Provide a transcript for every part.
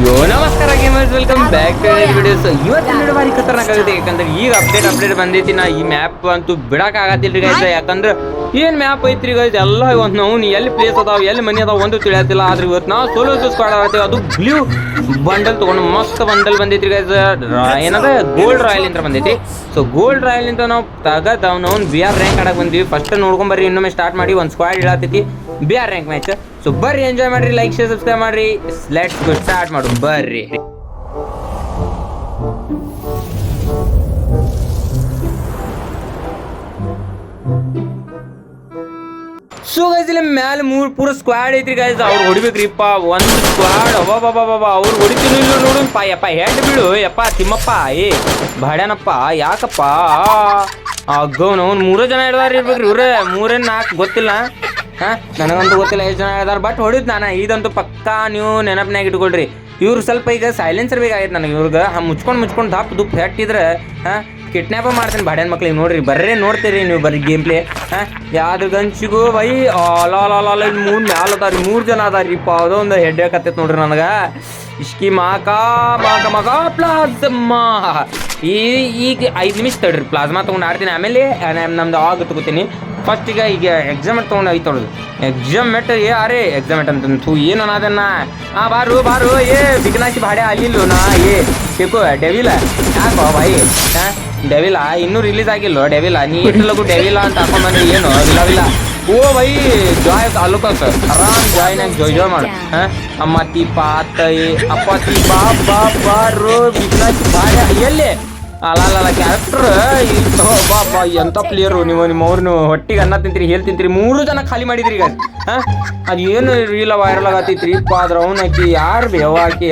ಯೋ ನಮಸ್ಕಾರ gamers welcome back to videos ಇವತ್ತು video ಭಾರಿ ಖತರ್ನಾಕ್ ಆಗುತ್ತೆ ಯಾಕಂದ್ರೆ ಈಗ ಅಪ್ಡೇಟ್ ಅಪ್ಡೇಟ್ ಬಂದೈತಿ. ನಾ ಈ ಮ್ಯಾಪ್ ಅಂತೂ ಬಿಡಕ್ ಆಗತ್ತಿಲ್ರಿ ಗೈಸ್ ಯಾಕಂದ್ರೆ ಏನ್ ಮ್ಯಾಪ್ ಐತ್ರಿ ಗೈಸ್ ಎಲ್ಲ ಇವತ್ತು ನಾವು ಎಲ್ಲಿ ಪ್ಲೇಸ್ ಅದಾವ, ಎಲ್ಲಿ ಮನಿ ಅದಾವ ಒಂದು ತಿಳಿಯತ್ತಿಲ್ಲ. ಆದ್ರೆ ಇವತ್ತು ನಾವು ಸೋಲೋ ಸ್ಕ್ವಾಡ್ ಆಗತ್ತೆ ಅದು ಬ್ಲೂ ಬಂಡಲ್ ತಗೊಂಡು ಮಸ್ತ್ ಬಂಡಲ್ ಬಂದೈತ್ರಿ ಗೈಸ್ ಏನದ? ಗೋಲ್ಡ್ ರಾಯಲ್ ಅಂತ ಬಂದೈತಿ. ಸೊ ಗೋಲ್ಡ್ ರಾಯಲ್ ಅಂತ ನಾವು ತಗದ್ ಅವ್ನು ಬಿ ಆರ್ ರ್ಯಾಂಕ್ ಆಡಕ್ ಬಂದಿವಿ. ಫಸ್ಟ್ ನೋಡ್ಕೊಂಬರ್ರಿ ಇನ್ನೊಮ್ಮೆ ಸ್ಟಾರ್ಟ್ ಮಾಡಿ ಒಂದು squad ಇಳತೈತಿ B R rank match so ಬರ್ರಿ ಎಂಜಾಯ್ ಮಾಡ್ರಿ ಲೈಕ್ ಶೇರ್ ಸಬ್ಸ್ಕ್ರೈಬ್ ಮಾಡ್ರಿ. ಲೆಟ್ಸ್ ಸ್ಟಾರ್ಟ್ ಮಾಡು. ಬರ್ರಿ. ಸೊ ಗೈಸ್ ಇಲ್ಲಿ ಮ್ಯಾಲ ಮೂರ್ ಪೂರ ಸ್ಕ್ವಾಡ್ ಐತ್ರಿ ಗೈಸ್ ಅವ್ರು ಹೊಡಿಬೇಕ್ರಿಪ್ಪ ಒಂದ್ ಸ್ಕ್ವಾಡ್ ಅವ್ರು ಹೊಡಿತೀನಿ ಇಲ್ಲ ನೋಡು. ಪಾ ಹೆಡ್ ಬೀಳು ಯಪ್ಪ, ತಿಮ್ಮಪ್ಪ. ಏ ಬಾಡ್ಯಾನಪ್ಪ ಯಾಕಪ್ಪ? ಅಗ್ಗವ್ನ ಅವ್ನು ಮೂರೇ ಜನ ಹಿಡ್ದಾರ ಇರ್ಬೇಕ್ರಿ ಇವ್ರೇ. ಮೂರೇ, ನಾಲ್ಕು, ಗೊತ್ತಿಲ್ಲ. ಹಾ? ನನಗಂತೂ ಗೊತ್ತಿಲ್ಲ ಎಷ್ಟು ಜನ ಹಿಡ್ದಾರ ಬಟ್ ಹೊಡಿದ್ ನಾನು. ಇದಂತೂ ಪಕ್ಕಾ ನೀವು ನೆನಪಿನಾಗ ಇಟ್ಕೊಳ್ರಿ. ಇವ್ರು ಸ್ವಲ್ಪ ಈಗ ಸೈಲೆನ್ಸರ್ ಬೇಕಾಗೈತೆ ನನಗೆ ಇವ್ರಿಗೆ. ಮುಚ್ಕೊಂಡು ಮುಚ್ಕೊಂಡು ದಪ್ಪ ದುಪ್ಪ ಹೆಟ್ಟಿದ್ರೆ, ಹಾಂ ಕಿಡ್ನಾಪ ಮಾಡ್ತೀನಿ ಬಾಡ್ಯಾನ ಮಕ್ಳಿಗೆ ನೋಡ್ರಿ. ಬರ್ರೆ ನೋಡ್ತೀರಿ ನೀವು ಬರ್ರಿ ಗೇಮ್ ಪ್ಲೇ ಹಾಂ ಯಾವ್ದು ಗಂಚಿಗೂ ಬೈ ಅಲಾಲ ಮೂರು ಮ್ಯಾಲ ಅದಾರಿ, ಮೂರು ಜನ ಅದಾರಿಪ್ಪ ಅದೊಂದು ಹೆಡ್ ಹಾಕತ್ತೈತೆ ನೋಡ್ರಿ ನನಗೆ. ಇಷ್ಕಿ ಮಾಕ ಮಾಕ ಮಗ ಪ್ಲಾಸ್ಮಾ. ಈ, ಈಗ ಐದು ನಿಮಿಷ ತಡ್ರಿ, ಪ್ಲಾಸ್ಮಾ ತೊಗೊಂಡು ಆಡ್ತೀನಿ. ಆಮೇಲೆ ನಮ್ದು ಆಗ ತಗೋತೀನಿ. ಫಸ್ಟ್ ಈಗ ಈಗ ಎಕ್ಸಾಮ್ ತೊಗೊಂಡು ಐತೆ ತೊಗೊಳೋದು ಎಕ್ಸಾಮ್ ಮೆಟ್ ಏ, ಅರೆ ಎಕ್ಸಾಮ್ ಮೆಟ್ ಅಂತ ಏನು ಅನ್ನೋದನ್ನ ಆ, ಬಾರು ಬಾರು, ಏ ಬಿಗ್ನಾಶಿ ಭಾಡೆ ಅಲ್ಲಿಲ್ಲು ನಾ, ಏ ಚಿಕ್ಕು ಡೆವಿಲ ಯಾಕೋ ಭಾಯಿ ಹಾ ಡೆವಿಲ ಇನ್ನೂ ರಿಲೀಸ್ ಆಗಿಲ್ಲೋ ಡೆವಿಲ ನೀ ಇಟ್ಟಲಗು ಡೆವಿಲ ಅಂತ ಹಾಕೊಂಡ್ಬಂದ್ರೆ ಏನು ವಿಲ ವಿಲ ಓ ಬೈ ಜಾಯ್ ಅಲ್ಲುಕಸ್ ಆರಾಮ್ ಜಾಯ್ನಾಗ ಜಾಯ್ ಜೋಯ್ ಮಾಡು, ಹಾ. ಅಮ್ಮತ್ತಿ ಪಾತೈ ಅಪ್ಪತ್ತಿ ಬಾ ಬಾ, ಬಾರು ಬಿಗ್ನಾಶಿ ಭಾಡೆ ಎಲ್ಲಿ? ಅಲ್ಲ ಕ್ಯಾರೆಕ್ಟರ್ ಬಾ ಬಾ, ಎಂತ ಪ್ಲೇಯರು ನೀವು, ನಿಮ್ಮ ಅವ್ರು ನೀವು ಹೊಟ್ಟಿಗೆ ಅನ್ನ ತಿಂತೀರಿ, ಹೇಳಿ ತಿಂತೀರಿ, ಮೂರು ಜನ ಖಾಲಿ ಮಾಡಿದ್ರಿ ಈಗ. ಹಾಂ? ಅದು ಏನು ರೀಲ್ ವೈರಲ್ ಆಗತ್ತೈತ್ರಿ. ಇಪ್ಪ, ಅದ್ರ ಅವ್ನ ಆಕಿ, ಯಾರು ಬೇವ ಆಕಿ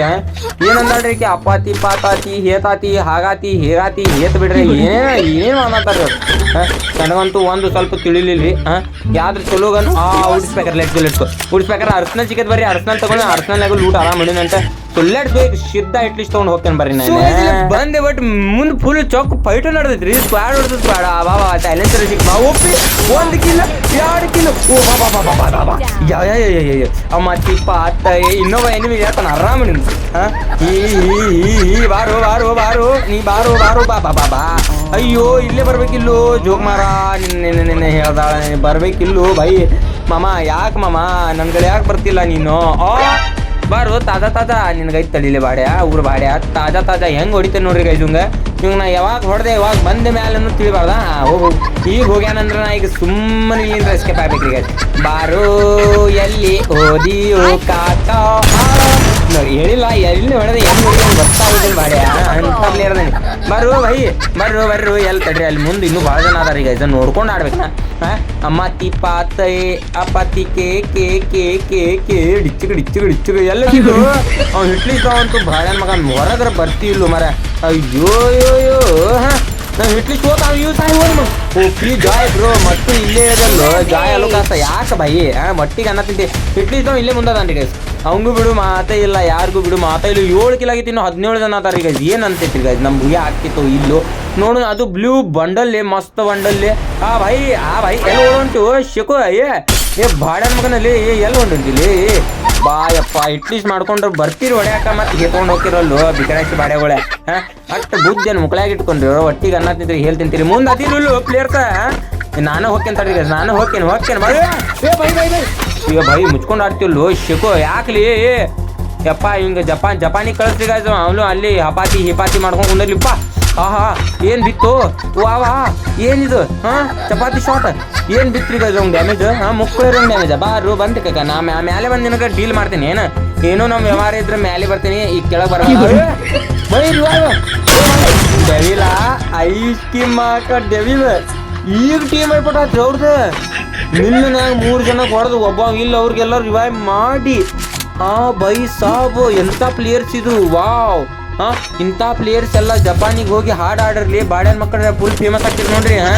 ಏನಂದ್ರಿ ಆಕಿ, ಅಪ್ಪಾತಿ, ಪಾತಾತಿ, ಹೇತಾತಿ, ಹಾಗಾತಿ, ಹೇಗಾತಿ, ಹೇತ್ ಬಿಡ್ರಿ. ಏನ, ಏನು ಅನ್ನತ್ತಾರ ನನಗಂತೂ ಒಂದು ಸ್ವಲ್ಪ ತಿಳಿಲಿಲ್ಲ ಹಾಂ? ಯಾವ್ದ್ರ ಚಲೋ ಗನ್ ಆ, ಉಡಿಸ್ಬೇಕಾರೆ ಲೆಟ್ ಲೆಟ್ಕೊ ಉಡಿಸ್ಬೇಕಾರೆ, ಅರ್ಸನಲ್ ಚಿಕ್ಕದ್ ಬರ್ರಿ, ಅರ್ಸನಲ್ ತಗೊಂಡು ಅರ್ಸ್ನಲ್ ಲೂಟ್ ಆರಾಮ್ ಮಾಡಿನಂತ. ಸೊ ಲೆಟ್ಸ್ ಬೇಕು ಸಿದ್ಧ ಇಟ್ಲಿಸ್ ತೊಗೊಂಡು ಹೋಗ್ತೇನೆ ಬರ್ರಿ ನಾನು ಬಂದೆ ಬಟ್ ಮುಂದ್ ಫುಲ್ ಚೌಕ್ ಫೈಟ್ ನಡೆದೈತ್ರಿ. ಸ್ಕ್ವಾಡ್ ಹೊಡೆದ ಸ್ಕ್ವಾಡ್ ಬಾಬಾ ಸೈಲೆನ್ಸರ್ ಸಿಕ್ ಬಾ ಒಪ್ಪಿ. ಒಂದ್ ಕಿಲ್ಲ ಎರಡ್ ಕಿಲ್ಲ ಓ ಬಾ ಬಾ ಬಾ ಬಾ ಯಾ ಯಾ ಯಾ ಯಾ ಅಮ್ಮ ತಿಪ್ಪ ಅತ್ತ ಇನ್ನೊಬ್ಬ ಎನಿಮಿ ಹೇಳ್ತಾನ ಆರಾಮ ನಿನ್. ಈ ಈ ಬಾರು ಬಾರೋ ಬಾರೋ. ನೀ ಬಾರೋ ಬಾರು ಬಾ ಬಾ ಬಾ ಬಾ. ಅಯ್ಯೋ ಇಲ್ಲೇ ಬರ್ಬೇಕಿಲ್ಲೋ? ಜೋಗ್ ಮಾರ. ನಿನ್ನೆ ನಿನ್ನೆ ಹೇಳ್ದಾಳ. ಬರ್ಬೇಕಿಲ್ಲೋ ಬೈ. ಮಾಮ ಯಾಕೆ ಮಾಮ? ನನ್ನ ಕಡೆ ಯಾಕೆ ಬರ್ತಿಲ್ಲ ನೀನು. ಆ? ಬಾರು, ತಾಜಾ ತಾಜಾ. ನಿನ್ಗೈತ್ ತಳಿಲಿ ಬಾಡ್ಯಾ ಅವ್ರ ಬಾಡ್ಯ. ತಾಜಾ ತಾಜಾ ಹೆಂಗ್ ಹೊಡಿತೇನೆ ನೋಡ್ರಿ ಗೈಜುಂಗ ಇವಂಗ? ನಾ ಯಾವಾಗ ಹೊಡೆದೆ, ಯಾವಾಗ ಬಂದ ಮ್ಯಾಲನ್ನು ತಿಳಿಬಾರ್ದ? ಹೋಗು ಈಗ ಹೋಗ್ಯಾನಂದ್ರ ನಾ ಈಗ ಸುಮ್ಮನೆ ಇಲ್ಲಿಂದ ಎಸ್ಕೇಪ್ ಆಗ್ಬೇಕ್ರಿ ಬಾರು, ಎಲ್ಲಿ ಓದಿಯೋ ಕಾಕ ನೋಡಿ. ಹೇಳಿಲ್ಲ, ಎಲ್ಲಿ ಎಲ್ಲಿ ಬೈ. ಬರ್ರು ಬರ್ರು. ಎಲ್ಲಿ ತಡ್ರಿ, ಅಲ್ಲಿ ಮುಂದೆ ಇನ್ನೂ ಭಾಳ ಜನ ಅದಾರ ಈಗ. ಇದನ್ನ ನೋಡ್ಕೊಂಡು ಆಡ್ಬೇಕು. ಹಾ? ಅಮ್ಮ ತಿ ಪಾತ ಅಪ್ಪತಿ ಕೆ ಕೆ ಕೆ ಕೆ ಕೆ, ಡಿಚ್ಚಿಗೆ ಡಿಚ್ಚಿಗೆ ಡಿಚ್ಚಿಗೆ. ಎಲ್ಲ ಅವ್ನು ಅಂತೂ ಭಾಳ ಮಗ ಹೊರಗ್ರ ಬರ್ತಿಲ್ಲ ಮರ ಅಯ್ಯೋ ಯೋ ಯೋ ಹಾ? ನಾವು ಇಟ್ಲಿ ಸೋತ ಇವ್ ಯೂಸ್ ಹೋದ್ ಮಗ ಓ ಪ್ಲೀ ಜಾಯ್ ಬ್ರೋ ಮತ್ತು ಇಲ್ಲೇ ಜಾಯ್ ಅಲ್ಲೋ ಯಾಕೆ ಬೈ ಹಾ ಮಟ್ಟಿಗೆ ಅನ್ನ ತಿಂತಿ. ಹಿಟ್ಲಿಸ್ ಇಲ್ಲೇ ಮುಂದದಾನ್ರಿ ಗೈಸ್ ಅವಂಗೂ ಬಿಡು, ಮಾತೇ ಇಲ್ಲ, ಯಾರಿಗೂ ಬಿಡು, ಮಾತೇ ಇಲ್ಲ. ಏಳು ಕಿಲೋ ಆಗಿತ್ತು ಇನ್ನು ಹದಿನೇಳು ಜನ ಅದಾರ ಈಗ ಏನು ಅಂತೈತಿ ಗೈಸ್ ನಮ್ಮ ಭುಗಿ ಆಗ್ತಿತ್ತು ಇಲ್ಲೋ? ನೋಡು, ಅದು ಬ್ಲೂ ಬಂಡಲ್ಲಿ, ಮಸ್ತ್ ಬಂಡಲ್ಲಿ. ಆ ಭಾಯಿ ಆ ಭಾಯಿ ಎಲ್ಲ ಹೊಂಟು. ಶೆಕು, ಏ. ಏ ಬಾಡನ್ ಮಗನಲ್ಲಿ, ಏ, ಎಲ್ಲಿ ಹೊಂಟಿಲ್ಲಿ ಬಾಯಪ್ಪ ಇಟ್ಲೀಸ್ಟ್ ಮಾಡ್ಕೊಂಡ್ರೆ ಬರ್ತೀರಿ ಹೊಡ್ಯಾಕ ಮತ್ತೆ ಹೇತ್ಕೊಂಡು ಹೋಗ್ತಿರಲ್ಲು ಬಿಕರಾಶಿ ಬಾಡೆಗಳೇ ಹಾ? ಅಷ್ಟು ಬುದ್ಧಿಯನ್ನು ಮುಕ್ಳಾಗಿ ಇಟ್ಕೊಂಡ್ರಿ ಒಟ್ಟಿಗೆ ಅನ್ನ ತಿಂತೀರಿ ಹೇಳ್ ತಿಂತೀರಿ ಮುಂದೆ ಅದಿಲ್ಲ ಪ್ಲೇಯರ್ಕ ನಾನು ಹೋಗ್ತೇನೆ ತಡ್ರಿ ನಾನು ಹೋಗ್ತೇನೆ ಹೋಗ್ತೇನೆ ಬೈ. ಏ ಬೈ ಬೈ ಬೈ. ಈಗ ಬೈ ಮುಚ್ಕೊಂಡು ಆಡ್ತಿಲ್ಲು ಶಿಕೋ ಯಾಕ್ಲಿ? ಯಪ್ಪ ಹಿಂಗೆ ಜಪಾನ್ ಜಪಾನಿಗೆ ಕಳಿಸ್ರಿ ಗಾಯ್ಸ್ ಅವನು ಅಲ್ಲಿ ಹಪಾತಿ ಹಿಪಾತಿ ಮಾಡ್ಕೊಂಡು ಕುಂದರ್ಲಿಪ್ಪ ಆಹಾ ಏನ್ ಬಿತ್ತು? ವಾ ವಾ ಏನಿದು? ಹಾ ಚಪಾತಿ ಶಾಟ್ ಏನ್ ಗಾಯ್ಸ್ ಅವ್ನು ಡ್ಯಾಮೇಜ್ ಹಾ ಮುಕ್ಕಳಿರೋ ಡ್ಯಾಮೇಜ್ ಬಾರು ಬಂತ ಕಕ್ಕ ನಾ ಮ್ಯಾ- ಮ್ಯಾಲೆ ಬಂದು ನಿನಗೆ ಡೀಲ್ ಮಾಡ್ತೀನಿ. ಏನು? ಏನೋ ನಮ್ಮ ವ್ಯವಹಾರ ಇದ್ರೆ ಮ್ಯಾಲೆ ಬರ್ತೀನಿ. ಈಗ ಕೆಳಗೆ ಬರ ಬೈ ಐಸ್ ಕ್ರೀಮ್ ಮಾಕ ಡೆವಿಲ್. ಈಗ ಟೀಮ್ ಆಗ್ಬಿಟ್ಟ ಅವ್ರದ್ದು ನಿನ್ನ ಮೂರು ಜನ ಹೊಡೆದು ಒಬ್ಬ ಇಲ್ಲ ಅವ್ರಿಗೆಲ್ಲ ರಿವೈವ್ ಮಾಡಿ. ಆ ಬೈ ಸಾಬ್ ಎಂತ ಪ್ಲೇಯರ್ಸ್ ಇದು? ವಾವ್. ಹಾ, ಇಂಥ ಪ್ಲೇಯರ್ಸ್ ಎಲ್ಲ ಜಪಾನಿಗೆ ಹೋಗಿ ಹಾಡು ಆಡ್ರಲ್ಲಿ ಬಾಡ್ಯಾನ ಮಕ್ಕಳ ಫುಲ್ ಫೇಮಸ್ ಆಗ್ತಿರ್ ನೋಡ್ರಿ, ಹಾ?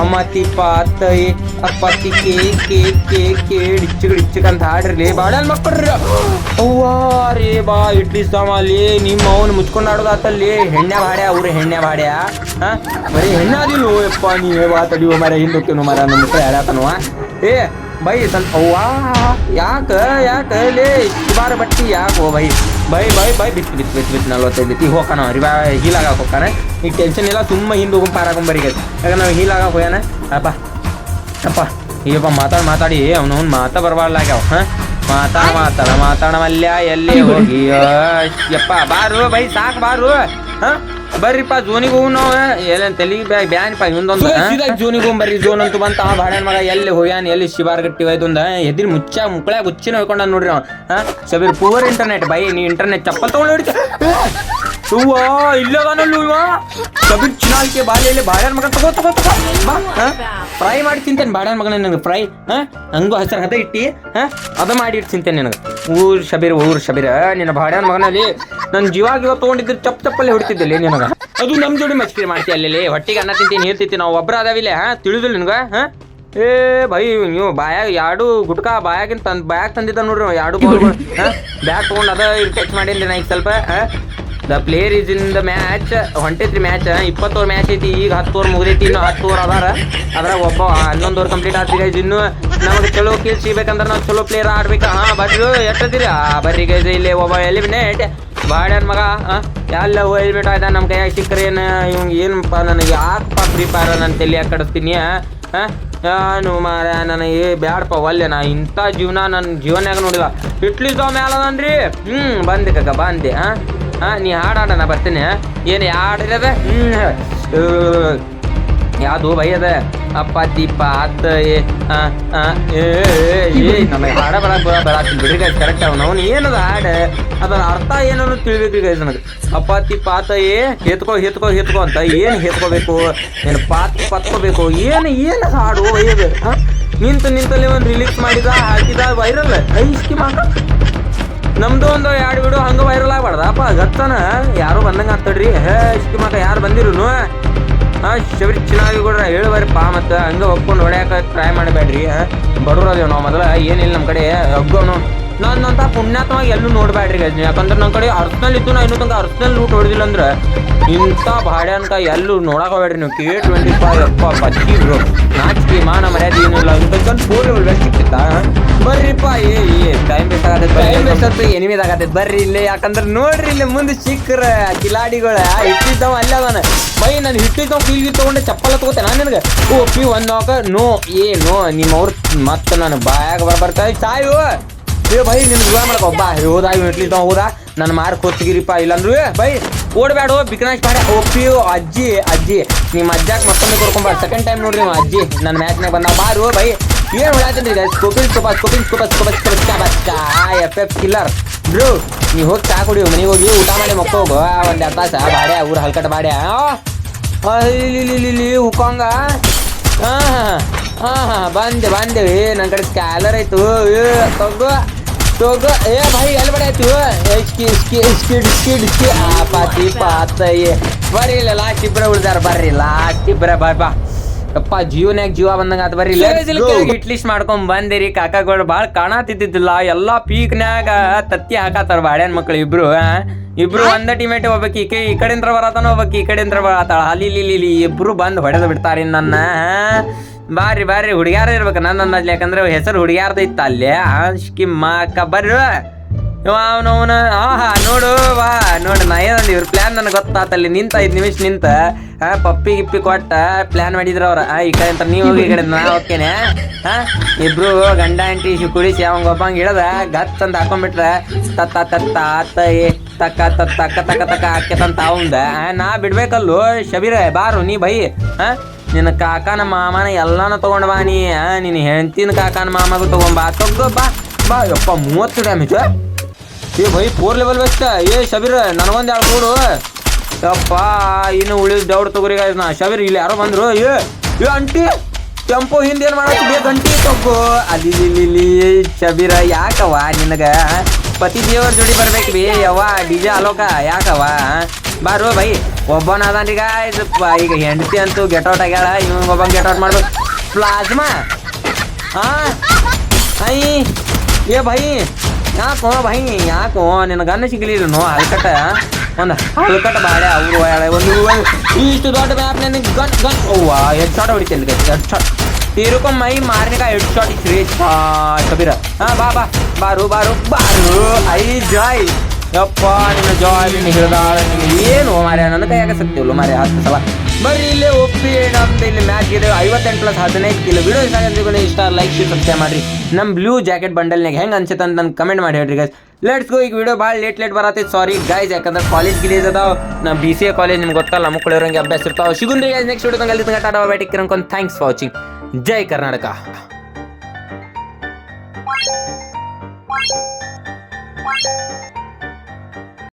ಅಮ್ಮತ್ತಿ ಪಾತೈ ಅಪ್ಪತ್ತಿ ಕೇ ಕೇ ಕೇ ಕೇ ಡಿಚ್ಚಗ್ ಡಿಚ್ಚಗ್ ಅಂತ ಹಾಡ್ರಿ ಬಾಡ್ಯಾನ ಮಕ್ಕಳ್ರಿ. ಅವ್ವಾ, ರೇ ಬಾ, ಇಡ್ಲಿ ಸಾಮಲ್ಲಿ ನಿಮ್ಮ ಅವನು ಮುಚ್ಕೊಂಡು ಆಡೋದಾತಲ್ಲಿ ಹೆಣ್ಣೆ ಬಾಡ್ಯ, ಅವ್ರ ಹೆಣ್ಣೆ ಬಾಡ್ಯ, ಹಾ? ಬರೀ ಹೆಣ್ಣಾದಿಲ್ಲ ಯಪ್ಪ ನೀ ಬಾ ತಡಿಯೋ ಮರ, ಹಿಂದಕ್ಕೆ ಮರ ನಮ್ಮ ಮಕ್ಕಳು ಏ ಬೈ ಸ್ವಲ್ಪ ಅವ್ವಾ ಯಾಕ ಯಾಕ ಲೇ ಶಿವಾರ ಬಟ್ಟಿ ಯಾಕೋ ಬೈ ಬೈ ಬೈ ಬೈ ಬಿತ್ತು ಬಿತ್ತು ಬಿತ್ತು ಬಿತ್ತು ನಲ್ವತ್ತೈದು ಬಿತ್ತು ಈಗ ಹೋಗೋಣ ರಿವಾ ಹೀಲ್ ಆಗಕ್ಕೆ ಹೋಗ್ತಾನೆ ಈಗ ಟೆನ್ಷನ್ ಇಲ್ಲ ತುಂಬ ಹಿಂದೆ ಹೋಗಿ ಪಾರಾಕೊಂಬರಿ ಯಾಕಂದ್ರೆ ನಾವು ಹೀಲ್ ಆಗಕ್ಕೆ ಹೋಗ್ಯಾನ? ಅಪ್ಪ ಅಪ್ಪ ಈಗಪ್ಪ ಮಾತಾಡಿ ಮಾತಾಡಿ ಅವನು ಅವ್ನು ಮಾತಾ ಬರಬಾರ್ಲಾಗ್ಯಾವ ಹಾಂ? ಮಾತಾಡ ಮಾತಾಡ ಮಾತಾಡ ಮಲ್ಯ ಎಲ್ಲಿ ಹೋಗಿ ಯಪ್ಪ ಬಾರು ಬೈ ಸಾಕು ಬಾರು ಹಾ? ಬರ್ರಿಪ್ಪ ಜೋನಿಗೆ ಹೋಗು ನಾವು. ಎಲ್ಲ ತಲೆ ಬ್ಯಾನ್ಪ ಇನ್ನೊಂದು ಜೋನಿಗೆ ಹೋಗಿ ಬರ್ರಿ ಜೋನ್ ಅಂತೂ ಬಂತ. ಆ ಭಾಡ್ಯಾನ ಮಗ ಎಲ್ಲಿ ಹೋಗ್ಯಾನ ಎಲ್ಲಿ ಶಿವಾರ್ ಗಟ್ಟಿ ಹೋಯ್ತುಂದ ಎದಿರ್ ಮುಚ್ಚ ಮುಕ್ಕಳ್ಯಾಗ ಹುಚ್ಚಿನ ಹೋಯ್ಕೊಂಡ ನೋಡ್ರಿ ನಾವು ಹಾ ಸಬೀರ್ ಪೂವರ್ ಇಂಟರ್ನೆಟ್ ಬೈ ನೀ ಇಂಟರ್ನೆಟ್ ಚಪ್ಪಲ್ ತಗೊಂಡು ಹೂವ ಇಲ್ಲದಾನಲ್ಲು ಇವ ಸಬೀರ್ ಚಿನಾಲ್ಕೆ ಬಾಲೆಯಲ್ಲಿ ಬಾಡ್ಯಾನ ಮಗನ ತಗೋ ತಗೋ ಬಾ ಫ್ರೈ ಮಾಡಿ ತಿಂತೇನೆ ಬಾಡ್ಯಾನ ಮಗನ ನನಗೆ ಫ್ರೈ ಹಾ? ಹಂಗೂ ಹಸಿರು ಹದ ಇಟ್ಟಿ, ಹಾ? ಅದ ಮಾಡಿ ಇಟ್ಟು ತಿಂತೇನೆ ನನಗೆ. ಊರ್ ಶಬೀರ್, ಊರ್ ಶಬೀರ, ನಿನ್ನ ಬಾಡ್ಯಾನ ಮಗನಲ್ಲಿ ನನ್ನ ಜೀವ ಗಿವ ತೊಗೊಂಡಿದ್ರೆ ಚಪ್ಪ ಚಪ್ಪಲ್ಲಿ ಹೊಡಿತಿದ್ದಲ್ಲಿ ನಿನಗ? ಅದು ನಮ್ಮ ಜೋಡಿ ಮಚ್ಕಿ ಮಾಡ್ತಿ ಅಲ್ಲಿ ಹೊಟ್ಟಿಗೆ ಅನ್ನ ತಿಂತೀನಿ, ನೀರು ನಾವು ಒಬ್ಬರ ಅದಾವಿಲ್ಲ ಹಾ? ತಿಳಿದಿಲ್ಲ ನಿನಗೆ, ಹಾ? ಏ, ಬೈ, ನೀವು ಬಾಯಾಗ ಎರಡು ಗುಟ್ಕಾ ಬಾಯಾಗಿನ ತಂದ್, ಬಾಯಾಗ ತಂದಿದ್ದ ನೋಡ್ರಿ ಎರಡು ಬ್ಯಾಗ್ ತೊಗೊಂಡು ಅದ ಟಚ್ ಮಾಡೀನಿ ನಾ ಈಗ ಸ್ವಲ್ಪ the player is in the match ಹೊಂಟೈತ್ರಿ match ಇಪ್ಪತ್ತೋರ್ ಮ್ಯಾಚ್ ಐತಿ. ಈಗ ಹತ್ತು ಓವರ್ ಮುಗಿದೈತಿ. ಇನ್ನು ಹತ್ತು ಓವರ್ ಅದಾರ. ಅದ್ರಾಗ ಒಬ್ಬ ಹನ್ನೊಂದು ಓವರ್ ಕಂಪ್ಲೀಟ್ ಆಗ್ತಿ ಗೈಸ್ ಇನ್ನು ನಮಗೆ ಚಲೋ ಕಿಲ್ ಸಿಗ್ಬೇಕಂದ್ರೆ ನಾವು ಚಲೋ ಪ್ಲೇಯರ್ ಆಡ್ಬೇಕಾ. ಹಾ ಬರ್ರಿ ಆ, ಬರ್ರಿ ಗೈಸ್ ಇಲ್ಲಿ ಒಬ್ಬ ಎಲಿಮಿನೇಟ್ ಬಾಡ್ಯಾನ ಮಗ ಎಲ್ಲ ಎಲಿಮಿನೇಟ್ ಆಯ್ತಾ. ನಮ್ಮ ಕೈಯಾಗ ಸಿಕ್ಕರೆ ಏನು ಇವಂಗೆ ಏನಪ್ಪ ನನಗೆ ಯಾಕಪ್ಪ ಫ್ರೀ ಫೈರ್ ನಾನು ತಲೆ ಕಡಿಸ್ತೀನಿ ಹಾ ಮಾರ ನನಗೆ ಬ್ಯಾಡಪ್ಪ ಒಲ್ಲೆ ನಾ ಇಂಥ ಜೀವನ ನನ್ನ ಜೀವನ್ಯಾಗ ನೋಡಿಲ್ಲ. ಇಟ್ಲಿಸ್ ಮ್ಯಾಲ ಹ್ಞೂ ಬಂದೆ ಕಕ್ಕ ಬಂದೆ ಹಾಂ ಹಾಂ, ನೀ ಹಾಡಾಡ, ನಾ ಬರ್ತೀನಿ. ಏನು ಹಾಡಿರದ? ಯಾವುದು ಭಯ ಅದ? ಅಪ್ಪ ದೀಪ ಅತ್ತ ಏ ನಮಗೆ ಹಾಡ ಬರ ಬರಾತಿಲ್ಲ ಬಿಡ್ರಿ ಗೈಸ್ ಕರೆಕ್ಟ್ ಅವ್ನು. ಅವ್ನು ಏನದ ಹಾಡ? ಅದರ ಅರ್ಥ ಏನನ್ನು ತಿಳಿಬೇಕ್ರಿ ಗೈಸ್ ನನಗೆ. ಅಪ್ಪ ತಿಪ್ಪ ಆತ ಏ ಹೆತ್ಕೋ ಹೆತ್ಕೋ ಹೆತ್ಕೋ ಅಂತ ಏನು ಹೆತ್ಕೋಬೇಕು? ಏನು ಪಾತ್ ಪತ್ಕೋಬೇಕು. ಏನು ಏನು ಹಾಡು ಒಯ್ಯದು ನಿಂತು ನಿಂತಲ್ಲಿ ಒಂದು ರಿಲೀಸ್ ಮಾಡಿದ, ಹಾಕಿದ ವೈರಲ್ ಐಸ್ಕಿ ಮಾಕ ನಮ್ದು ಒಂದು ಎರಡು ವಿಡಿಯೋ ಹಂಗ ವೈರಲ್ ಆಗ್ಬಾರ್ದಪ್ಪ ಗತ್ತನ ಯಾರು ಬಂದಂಗ ಆಗ್ತಾಡ್ರಿ ಹೇ, ಇಷ್ಟು ಮಕ್ಕ ಯಾರು ಬಂದಿರುನು? ಹಾ, ಶಬರಿ ಚೆನ್ನಾಗಿ ಕೊಡ್ರ, ಹೇಳುವರಿಪ್ಪ, ಮತ್ತೆ ಹಂಗ ಒಪ್ಕೊಂಡು ಹೊಡ್ಯಾಕ ಟ್ರೈ ಮಾಡಬೇಡ್ರಿ ಬಡವ್ರು ಅದೇವ್ ನಾವು ಮೊದಲ, ಏನಿಲ್ಲ ನಮ್ಮ ಕಡೆ ಹಗ್ಗೋನು ನನ್ನಂತ ಪುಣ್ಯಾತ್ಮವಾಗಿ ಎಲ್ಲೂ ನೋಡ್ಬೇಡ್ರಿ ಗಜ್ನಿ. ಯಾಕಂದ್ರೆ ನನ್ನ ಕಡೆ ಅರ್ಸ್ನಲ್ ಇತ್ತು ನಾ ಇನ್ನೂ ತನಕ ಅರ್ಸ್ನಲ್ ಲೂಟ್ ಹೊಡೆದಿಲ್ಲ ಅಂದ್ರೆ ಇಂಥ ಭಾಡ್ಯಾನ್ಕ ಎಲ್ಲೂ ನೋಡಕ್ ಹೋಗ್ಬೇಡ್ರಿ ನೀವು. ಕೆ ಟ್ವೆಂಟಿ ಫೈವ್ ಅಪ್ಪ ಪಚ್ಚಿ ಬ್ರೋ ನಾಚಿಕೆ ಮಾನ ಮರ್ಯಾದೆ ಏನಿಲ್ಲ ಅಂತಂದು ಫೋರ್ ಬೆಸ್ಟ್ ಸಿಕ್ಕಿತ್ತ? ಬರ್ರಿಪ್ಪ ಏ ಏ ಟೈಮ್ ವೇಸ್ಟ್ ಆಗತ್ತೆ ಟೈಮ್ ವೇಸ್ಟ್ ಅಂತ ಎನಿಮಿದ್ ಆಗತ್ತೆ. ಬರ್ರಿ ಇಲ್ಲೇ ಯಾಕಂದ್ರೆ ನೋಡ್ರಿ ಇಲ್ಲಿ ಮುಂದೆ ಸಿಕ್ಕ್ರ ಕಿಲಾಡಿಗಳ. ಇಟ್ಟಿದ್ದಾವ ಅಲ್ಲ ಅವನ ಬೈ ನಾನು ಹಿಟ್ಟಿದ್ದವ ಕೀಲ್ಗಿ ತಗೊಂಡೆ ಚಪ್ಪಲ ತಗೋತೆ ನಾನು ನಿನಗೆ. ಓ ಪಿ ಒಂದ್ ನಾಕ ನೋ ಏ ನೋ ನಿಮ್ಮವ್ರು ಮತ್ತೆ ನಾನು ಬಾಯಾಗ ಬರ್ಬರ್ತಾ ಸಾಯು. ಏ ಬೈ ನಿನ್ ದುವಾ ಮಾಡಕ ಒಬ್ಬ ಹೋದ ಇವ್ ಇಟ್ಲಿ ತಗೊಂಡ್ ಹೋದ. ನನ್ನ ಮಾರ್ ಕೊಚ್ಚಿಗಿರಿಪ್ಪ ಇಲ್ಲಂದ್ರು. ಬೈ ಓಡ್ಬೇಡ ಬಿಕನಾಶ್ ಬಾಡ ಒಪ್ಪಿ ಅಜ್ಜಿ ಅಜ್ಜಿ. ನಿಮ್ಮ ಅಜ್ಜಾಕ್ ಮತ್ತೊಮ್ಮೆ ಕರ್ಕೊಂಬಾರ ಸೆಕೆಂಡ್ ಟೈಮ್ ನೋಡ್ರಿ ನಿಮ್ಮ ಅಜ್ಜಿ. ನನ್ನ ಮ್ಯಾಚ್ನಾಗ ಬಂದ ಬಾರು ಬೈ ಏನ್ ಹೊಡ್ಯಾತೀನಿ ಈಗ ಸ್ಕೋಪಿನ್ scope ಸ್ಕೋಪಿನ್ scope scope scope F F killer bro, ನೀ ಹೋಗಿ ಚಾ ಕುಡಿ ಮನೆಗೆ ಹೋಗಿ ಊಟ ಮಾಡಿ ಮಕ್ಕೋಗ. ಒಂದ್ ಎರಡು ತಾಸ ಬಾಡ್ಯ, ಊರ ಹಲ್ಕಟ ಬಾಡ್ಯ. ಇಲ್ಲಿ ಹುಕ್ಕಂಗ ಹಾ ಹಾ, ಹಾಂ ಬಂದೆ ಬಂದೇವಿ ನನ್ನ ಕಡೆ ಸ್ಕ್ಯಾಲರ್ ಆಯ್ತು. ತಗೋ. ತಗೋ. ए भाई ಎಲ್ಲಿ बड़े तू इसकी इसकी इसकी इसकी इसकी ಆ पाती पात ये ಬರ್ರಿ ಇಲ್ಲ ಲಾಸ್ಟ್ ಇಬ್ಬರ ಉಳ್ದಾರ ಬರ್ರಿ ಲಾಸ್ಟ್ ಇಬ್ಬರ ಬಾ ಅಪ್ಪ ಜೀವನ್ಯಾಗ ಜೀವ ಬಂದಂಗ ಆತ ಬರ್ರಿ. ಇಟ್ಲಿಸ್ಟ್ ಮಾಡ್ಕೊಂಡ್ ಬಂದಿರಿ. ಕಾಕಾಗಳು ಭಾಳ ಕಾಣತಿದ್ದಿದ್ದಿಲ್ಲ. ಎಲ್ಲಾ ಪೀಕ್ನ್ಯಾಗ ತತ್ತಿ ಹಾಕಾತಾರ ಬಾಡ್ಯಾನ್ ಮಕ್ಳು ಇಬ್ರು? ಇಬ್ರು ಒಂದ ಟೀಮೇಟ್ ಹೋಗ್ಬೇಕು ಈಕೆ ಈ ಕಡೆಯಿಂದ ಬರತಾನ ಹೋಗ್ಬೇಕು ಈ ಕಡೆಯಿಂದ ಬರತಾಳ. ಅಲ್ಲಿ ಇಲ್ಲಿ ಇಬ್ರು ಬಂದ್ ಹೊಡೆದ್ ಬಿಡ್ತಾರಿ ನನ್ನ ಬಾರಿ ಬಾರಿ ಹುಡುಗ್ಯಾರ ಇರ್ಬೇಕು ನನ್ನ ಅನ್ನದ್ಲಿ. ಯಾಕಂದ್ರೆ ಹೆಸರು ಹುಡುಗ್ಯಾರ್ದ ಇತ್ತ ಅಲ್ಲಿ. ಆಶ್ಕಿಮ್ಮ ಅಕ್ಕ ಬರ್ರಿ ಅವನವನ ಆಹಾ, ನೋಡು ವಾ ನೋಡು, ನಾ ಏನಂದ, ಇವ್ರ ಪ್ಲ್ಯಾನ್ ನನಗೆ ಗೊತ್ತಾತಲ್ಲಿ ನಿಂತ ಐದು ನಿಮಿಷ ನಿಂತ, ಆ, ಪಪ್ಪಿ ಗಿಪ್ಪಿ ಕೊಟ್ಟ ಪ್ಲ್ಯಾನ್ ಮಾಡಿದ್ರ ಅವ್ರ. ಈ ಕಡೆ ಅಂತ ನೀವು ಹೋಗಿ ಈ ಕಡೆ ನಾ ಹೋಗ್ತೇನೆ. ಹಾ ಇಬ್ರು ಗಂಡ, ಆಂಟಿ ಕುಡಿಸಿ, ಅವಂಗ ಒಬ್ಬಂಗ ಇಳದ ಗತ್ ಅಂತ ಹಾಕೊಂಡ್ಬಿಟ್ರ. ತತ್ತ ತತ್ತ ಆತ ಏ ತಕ್ಕ ತತ್ತ ತಕ್ಕ ತಕ್ಕ ತಕ್ಕ ಹಾಕ್ಯತಂತ ಅವಂದ. ನಾ ಬಿಡ್ಬೇಕಲ್ಲೋ, ಶಬೀರ, ಬಾರು, ನೀ ಬೈ. ಹಾ ನಿನ್ನ ಕಾಕನ ಮಾಮನ ಎಲ್ಲಾನು ತೊಗೊಂಡು ಬಾ ನೀ. ನಿನ್ನ ಹೆಂಡತಿನ ಕಾಕನ ಮಾಮಗು ತಗೊಂಡ್ ಬಾ. ತಗೋ ಬಾ ಬಾ. ಯಪ್ಪ, ಮೂವತ್ತು ಡ್ಯಾಮೇಜ್ ಏ ಬೈ ಫೋರ್ ಲೆವೆಲ್ ಬೆಸ್ಟ್ ಏ, ಶಬೀರ್, ನನಗೊಂದು ಎರಡು ಕೊಡು. ಯಪ್ಪ, ಇನ್ನು ಉಳಿದ ದೌಡ್ ತಗೋರಿ ನಾ. ಶಬೀರ್, ಇಲ್ಲಿ ಯಾರೋ ಬಂದ್ರು. ಏ ಏ ಅಂಟಿ ಟೆಂಪೋ ಹಿಂದೆ ಏನು ಮಾಡಕ್ಕೆ ಬೇಕು ಗಂಟಿ ತಗೋ ಅಲ್ಲಿ, ಇಲ್ಲಿ ಶಬೀರ, ಯಾಕವ್ವ ನಿನಗ? ಪತಿ ದೇವರ ಜೋಡಿ ಬರ್ಬೇಕು ಬಿ, ಯವ್ವ. ಡಿಜೆ ಅಲೋಕ, ಯಾಕವ್ವ? ಬಾರೋ ಬೈ. ಒಬ್ಬನ ಅದಾನೀಗ ಇದು ಪ- ಈಗ ಹೆಂಡತಿ ಅಂತೂ ಗೆಟ್ ಔಟ್ ಆಗ್ಯಾಳ ಇವ್ ಒಬ್ಬ ಗೆಟ್ ಔಟ್ ಮಾಡ್ಬೇಕು. ಪ್ಲಾಸ್ಮಾ? ಹಾ. ಐ ಏ ಭೈ ಯಾಕೋ ಭೈ ಯಾಕೋ ನಿನ್ನ ಗನ್ನ ಸಿಗ್ಲಿಲ್ಲ ನೋ ಹಲ್ಕಟ ಒಂದು ಹಲ್ಕಟ ಬಾಡೆ ಅವರು ಒಂದು ಇಷ್ಟು ದೊಡ್ಡ ಮ್ಯಾಪ್ ನನಗೆ ಗನ್ ಗನ್. ಅವ್ವ ಹೆಡ್ ಶಾಟ್ ಹೊಡಿತಿಲ್ಲ ಹೆಡ್ ಶಾಟ್ ತೀರುಕೊ ಮೈ ಮಾರ್ನಿಗ ಹೆಡ್ ಶಾಟ್ ಇತ್ತು ಕಬೀರ. ಹಾ ಬಾ ಬಾ. ಬಾರು ಬಾರು ಬಾರು. ಐ, ಜಾಯ್. ಯಪ್ಪಾ ನಿನ್ನ ಜಾಬ್ ನಿನ್ನ ಹಿರಿದಾಳ ನಿನ್ನ ಏನು ಮಾರ್ಯ ನನಗೆ ಕೈಯಾಗ ಸತ್ತಿಲ್ಲ ಮಾರ್ಯ ಹತ್ತು ಸಲ ಬರ್ರಿ ಇಲ್ಲೇ ಒಪ್ಪಿ ನಮ್ದು ಇಲ್ಲಿ ಮ್ಯಾಚ್ ಇದೆ ಐವತ್ತೆಂಟು ಪ್ಲಸ್ ಹದಿನೈದು ಕಿಲೋ ವಿಡಿಯೋ ಇಷ್ಟ ಆಗಿದ್ರೆ ಇಷ್ಟ ಲೈಕ್ ಶೇರ್ ಸಬ್ಸ್ಕ್ರೈಬ್ ಮಾಡ್ರಿ ನಮ್ಮ ಬ್ಲೂ ಜಾಕೆಟ್ ಬಂಡಲ್ನಾಗ ಹೆಂಗೆ ಅನ್ಸುತ್ತೆ ಅಂತ ನಂಗೆ ಕಮೆಂಟ್ ಮಾಡಿ ಹೇಳ್ರಿ ಗೈಸ್ ಲೆಟ್ಸ್ ಗೋ ಈಗ ವಿಡಿಯೋ ಭಾಳ ಲೇಟ್ ಲೇಟ್ ಬರತ್ತೆ ಸಾರಿ ಗೈಸ್ ಯಾಕಂದ್ರೆ ಕಾಲೇಜ್ ಗಿಲೇಜ್ ಅದಾವ ನಾ ಬಿ ಸಿ ಎ ಕಾಲೇಜ್ ನಿಮ್ಗೆ ಗೊತ್ತಲ್ಲ ನಮ್ಮ ಕುಳಿಯೋರಂಗೆ ಅಭ್ಯಾಸ ಇರ್ತಾವ ಸಿಗುಂದ್ರಿ ಗೈಸ್ ನೆಕ್ಸ್ಟ್ ವಿಡಿಯೋ ತಂಗಲ್ಲಿ ತಂಗ ಟಾಟಾ ಬೈಟಿಕ್ ಕಿರಂಕೊಂಡು ಥ್ಯಾಂಕ್ಸ್ ಫಾರ್ ವಾಚಿಂಗ್ ಜೈ ಕರ್ನಾಟಕ